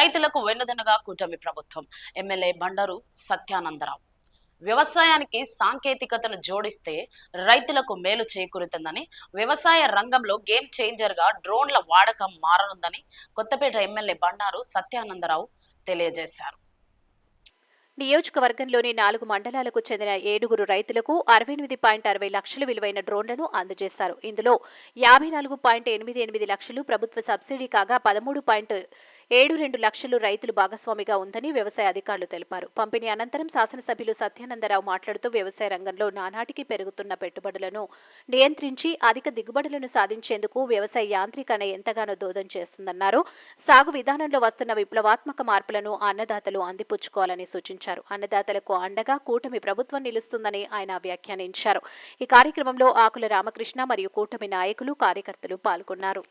రైతులకు వెన్నుదన్నుగా కూటమి ప్రభుత్వం. ఎమ్మెల్యే బండారు సత్యానందరావు. వ్యవసాయానికి సాంకేతికతను జోడిస్తే రైతులకు మేలు చేకూరుతుందని వ్యవసాయ రంగంలో గేమ్ చేంజర్గా డ్రోన్ల వాడకం మారనుందని కొత్తపేట ఎమ్మెల్యే బండారు సత్యానందరావు తెలియజేశారు. నియోజకవర్గంలోని నాలుగు మండలాలకు చెందిన ఏడుగురు రైతులకు అరవై ఎనిమిది పాయింట్ అరవై లక్షల విలువైన డ్రోన్లను అందజేశారు. ఇందులో యాభై నాలుగు పాయింట్ ఎనిమిది ఎనిమిది లక్షలు ప్రభుత్వ సబ్సిడీ కాగా పదమూడు పాయింట్ ఏడు రెండు లక్షలు రైతులు భాగస్వామిగా ఉందని వ్యవసాయ అధికారులు తెలిపారు. పంపిణీ అనంతరం శాసనసభ్యులు సత్యానందరావు మాట్లాడుతూ వ్యవసాయ రంగంలో నానాటికి పెరుగుతున్న పెట్టుబడులను నియంత్రించి అధిక దిగుబడులను సాధించేందుకు వ్యవసాయ యాంత్రీకరణ ఎంతగానో దోదం చేస్తుందన్నారు. సాగు విధానంలో వస్తున్న విప్లవాత్మక మార్పులను అన్నదాతలు అందిపుచ్చుకోవాలని సూచించారు. అన్నదాతలకు అండగా కూటమి ప్రభుత్వం నిలుస్తుందని ఆయన వ్యాఖ్యానించారు. ఈ కార్యక్రమంలో ఆకుల రామకృష్ణ మరియు కూటమి నాయకులు కార్యకర్తలు పాల్గొన్నారు.